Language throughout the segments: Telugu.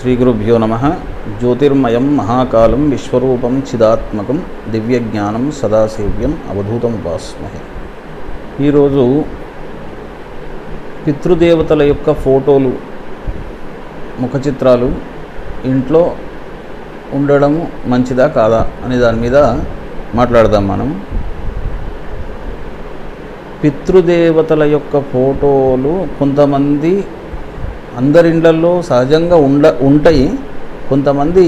శ్రీగురుభ్యో నమ. జ్యోతిర్మయం మహాకాలం విశ్వరూపం చిదాత్మకం దివ్యజ్ఞానం సదాశివ్యం అవధూతం ఉపాస్మహే ఈరోజు పితృదేవతల యొక్క ఫోటోలు ముఖ చిత్రాలు ఇంట్లో ఉండడం మంచిదా కాదా అనే దాని మీద మాట్లాడదాం మనం. పితృదేవతల యొక్క ఫోటోలు కొంతమంది అందరిండ్లల్లో సహజంగా ఉండ ఉంటాయి. కొంతమంది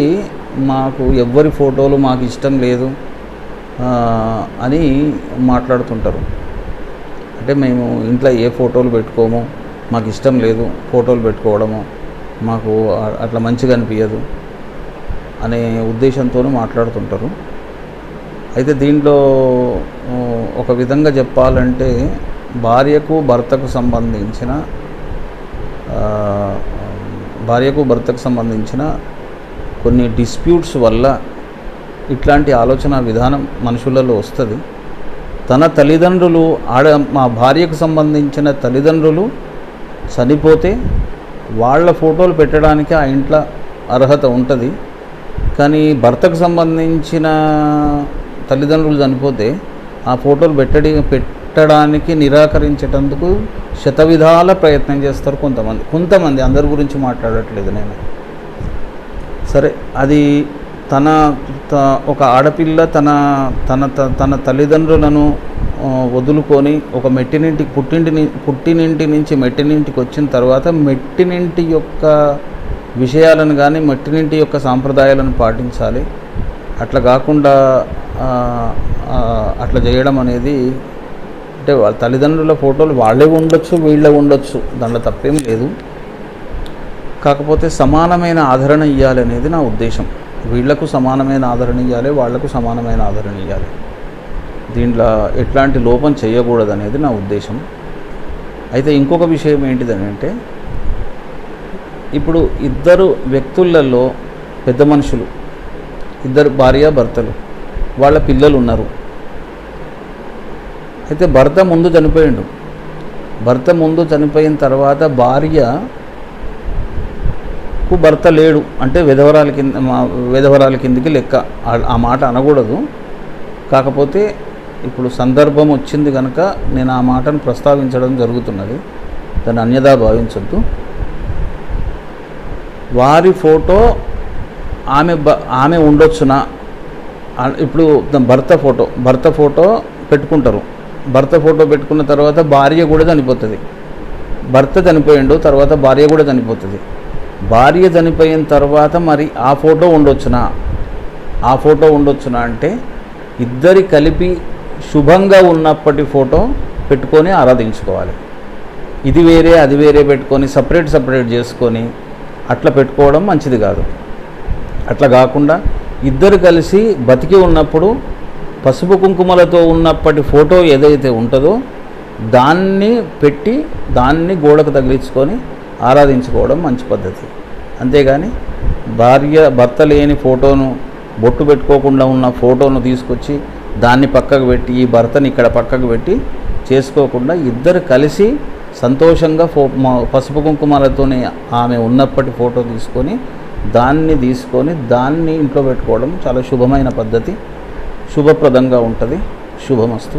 మాకు ఎవ్వరి ఫోటోలు మాకు ఇష్టం లేదు అని మాట్లాడుతుంటారు. అంటే మేము ఇంట్లో ఏ ఫోటోలు పెట్టుకోము మాకు ఇష్టం లేదు ఫోటోలు పెట్టుకోవడము మాకు అట్లా మంచిగా అనిపించదు అనే ఉద్దేశంతో మాట్లాడుతుంటారు. అయితే దీంట్లో ఒక విధంగా చెప్పాలంటే భార్యకు భర్తకు సంబంధించిన భార్యకు భర్తకు సంబంధించిన కొన్ని డిస్ప్యూట్స్ వల్ల ఇట్లాంటి ఆలోచన విధానం మనుషులలో వస్తుంది. తన తల్లిదండ్రులు ఆడ మా భార్యకు సంబంధించిన తల్లిదండ్రులు చనిపోతే వాళ్ళ ఫోటోలు పెట్టడానికి ఆ ఇంట్లో అర్హత ఉంటుంది. కానీ భర్తకు సంబంధించిన తల్లిదండ్రులు చనిపోతే ఆ ఫోటోలు పెట్టడి పెట్టడానికి నిరాకరించేటందుకు శతవిధాల ప్రయత్నం చేస్తారు కొంతమంది. కొంతమంది అందరి గురించి మాట్లాడట్లేదు నేను. సరే అది తన త- ఒక ఆడపిల్ల తన తన త- తన తల్లిదండ్రులను వదులుకొని ఒక మెట్టినింటి పుట్టింటిని పుట్టినింటి నుంచి మెట్టినింటికి వచ్చిన తర్వాత మెట్టినింటి యొక్క విషయాలను కానీ మెట్టినింటి యొక్క సాంప్రదాయాలను పాటించాలి. అట్లా కాకుండా అట్లా చేయడం అనేది అంటే వాళ్ళ తల్లిదండ్రుల ఫోటోలు వాళ్ళే ఉండొచ్చు వీళ్ళే ఉండొచ్చు. దాంట్లో తప్పేం లేదు. కాకపోతే సమానమైన ఆదరణ ఇవ్వాలి అనేది నా ఉద్దేశం. వీళ్ళకు సమానమైన ఆదరణ ఇవ్వాలి వాళ్ళకు సమానమైన ఆదరణ ఇవ్వాలి దీంట్లో ఎట్లాంటి లోపం చేయకూడదు అనేది నా ఉద్దేశం. అయితే ఇంకొక విషయం ఏంటిదని అంటే ఇప్పుడు ఇద్దరు వ్యక్తులలో పెద్ద మనుషులు ఇద్దరు భార్య భర్తలు వాళ్ళ పిల్లలు ఉన్నారు అయితే భర్త ముందు చనిపోయిండు. భర్త ముందు చనిపోయిన తర్వాత భార్యకు భర్త లేడు. అంటే విధవరాల కింద విధవరాల కిందికి లెక్క. ఆ- మాట అనకూడదు. కాకపోతే ఇప్పుడు సందర్భం వచ్చింది కనుక నేను ఆ మాటను ప్రస్తావించడం జరుగుతున్నది. దాన్ని అన్యదా భావించద్దు. వారి ఫోటో ఆమె ఆమె ఉండొచ్చునా? ఇప్పుడు భర్త ఫోటో భర్త ఫోటో పెట్టుకుంటారు. భర్త ఫోటో పెట్టుకున్న తర్వాత భార్య కూడా చనిపోతుంది. భర్త చనిపోయిండు తర్వాత భార్య కూడా చనిపోతుంది. భార్య చనిపోయిన తర్వాత మరి ఆ ఫోటో ఉండొచ్చునా? ఆ ఫోటో ఉండొచ్చునా అంటే ఇద్దరి కలిపి శుభంగా ఉన్నప్పటి ఫోటో పెట్టుకొని ఆరాధించుకోవాలి. ఇది వేరే అది వేరే పెట్టుకొని సపరేట్ సపరేట్ చేసుకొని అట్లా పెట్టుకోవడం మంచిది కాదు. అట్లా కాకుండా ఇద్దరు కలిసి బతికి ఉన్నప్పుడు పసుపు కుంకుమలతో ఉన్నప్పటి ఫోటో ఏదైతే ఉంటుందో దాన్ని పెట్టి దాన్ని గోడకు తగిలించుకొని ఆరాధించుకోవడం మంచి పద్ధతి. అంతేగాని భార్య భర్త లేని ఫోటోను బొట్టు పెట్టుకోకుండా ఉన్న ఫోటోను తీసుకొచ్చి దాన్ని పక్కకు పెట్టి ఈ భర్తని ఇక్కడ పక్కకు పెట్టి చేసుకోకుండా ఇద్దరు కలిసి సంతోషంగా ఫో పసుపు కుంకుమాలతోనే ఆమె ఉన్నప్పటి ఫోటో తీసుకొని దాన్ని తీసుకొని దాన్ని ఇంట్లో పెట్టుకోవడం చాలా శుభమైన పద్ధతి. శుభప్రదంగా ఉంటుంది. శుభమస్తు.